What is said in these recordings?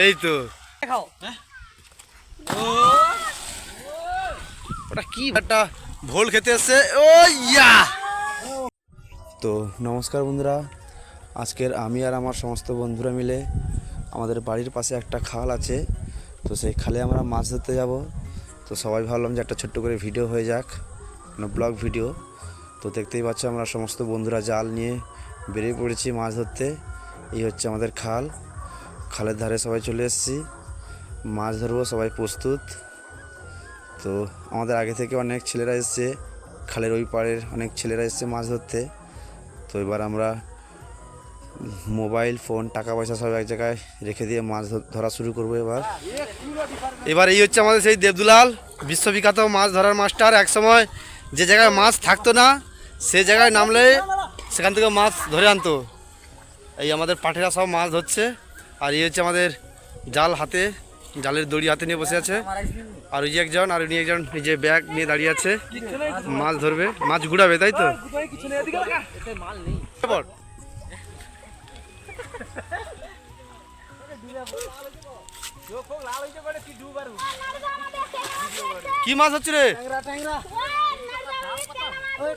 এই তো খাও ওটা কি একটা ভোল খেতে এসছে। ও ইয়া! তো নমস্কার বন্ধুরা। আজকের আমি আর আমার সমস্ত বন্ধুরা মিলে আমাদের বাড়ির পাশে একটা খাল আছে। তো সেই খালে আমরা মাছ ধরতে যাব। তো সবাই ভাবলাম যে একটা ছোট্ট করে ভিডিও হয়ে যাক মানে ব্লগ ভিডিও। তো দেখতেই পাচ্ছ আমরা সমস্ত বন্ধুরা জাল নিয়ে বেরিয়ে পড়েছি মাছ ধরতে। এই হচ্ছে আমাদের খাল। খালের ধারে সবাই চলে এসেছি। মাছ ধরবো, সবাই প্রস্তুত। তো আমাদের আগে থেকে অনেক ছেলেরা এসছে, খালের ওই পাড়ের অনেক ছেলেরা এসছে মাছ ধরতে। তো এবার আমরা মোবাইল, ফোন টাকা পয়সা সব এক জায়গায় রেখে দিয়ে মাছ ধরা শুরু করব এবার। এবার এই হচ্ছে আমাদের সেই দেবদুলাল, বিশ্ববিখ্যাত মাছ ধরার মাস্টার। একসময় যে জায়গায় মাছ থাকতো না, সে জায়গায় নামলে সেখান থেকে মাছ ধরে আনতো। এই আমাদের পাঠেরা সব মাছ ধরছে। আর এই হচ্ছে আমাদের জাল হাতে জালের দড়ি হাতে নিয়ে বসে আছে। আর ওই যে একজন আর উনি একজন এই যে ব্যাগ নিয়ে দাঁড়িয়ে আছে। মাছ ধরবে মাছ ঘুরাবে তাই তো? মাল নেই বল। কি মাছ হচ্ছে রে? ট্যাংরা ট্যাংরা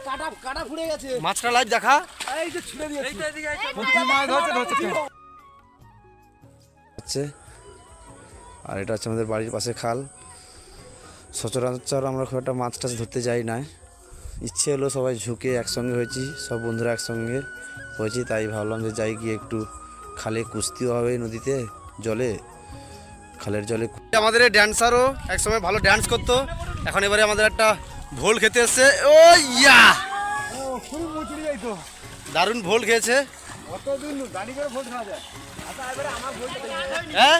কাটা কাটা ফুড়ে গেছে। মাছটা লাইভ দেখা। এই যে ছুড়ে দিয়েছি। হচ্ছে আর এটা হচ্ছে আমাদের বাড়ির পাশে খাল। সচরাচর আমরা খুব একটা মাছ টাছ ধরতে যাই না। ইচ্ছে হলো সবাই ঝুঁকে একসঙ্গে হয়েছি সব বন্ধুরা একসঙ্গে হয়েছি তাই ভাবলাম যে যাই গিয়ে একটু খালে কুস্তিও হবে নদীতে জলে। খালের জলে আমাদের ড্যান্সারও একসময় ভালো ড্যান্স করতো এখন এবারে আমাদের একটা ভোল খেতে এসছে। ও ইয়া! দারুণ ভোল খেয়েছে। কতদিন গাড়ি করে ভোট খাওয়া যায়? হ্যাঁ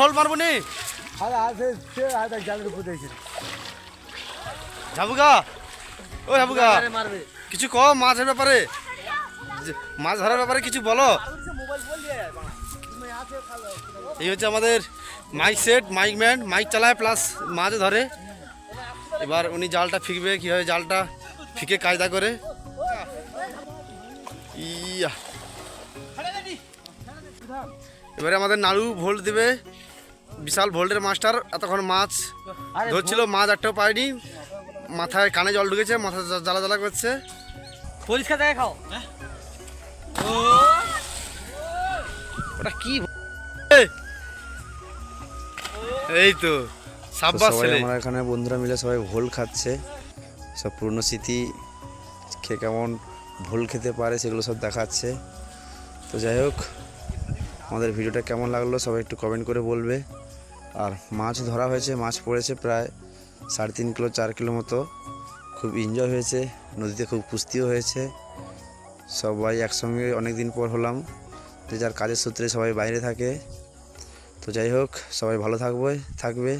ভোল মারবো নি? ঝাবুগা ও ঝাবুগা কিছু কম মাছের ব্যাপারে? মাছ ধরার ব্যাপারে কিছু বলো। এই হচ্ছে আমাদের mic set mic man mic চালায় প্লাস মাছ ধরে। এবার উনি জালটা ফিকবে কীভাবে জালটা ফিকে কায়দা করে। ইয়া। এবারে আমাদের নাড়ু ভোল্ট দেবে। বিশাল ভোল্টের মাস্টার এতক্ষণ মাছ ধরছিল মাছ একটাও পায়নি। মাথায় কানে জল ঢুকেছে মাথা জ্বালা জ্বালা করছে। পরিষ্কার জায়গায় খাও। ওটা কি এই তো সাব্বাস ছেলে। আমরা এখানে বন্ধুরা মিলে সবাই ভোল খাচ্ছে। সব পুরনো স্মৃতি খেয়ে কেমন ভোল খেতে পারে সেগুলো সব দেখাচ্ছে। তো যাই হোক আমাদের ভিডিওটা কেমন লাগল সবাই একটু কমেন্ট করে বলবে। আর মাছ ধরা হয়েছে, মাছ পড়েছে প্রায় সাড়ে তিন কিলো, চার কিলো মতো। খুব এনজয় হয়েছে, নদীতে খুব কুস্তিও হয়েছে। সবাই একসঙ্গে অনেক দিন পর হলাম, যে যার কাজের সূত্রে সবাই বাইরে থাকে। তো যাই হোক, সবাই ভালো থাকবে থাকবে,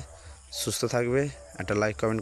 সুস্থ থাকবে। একটা লাইক কমেন্ট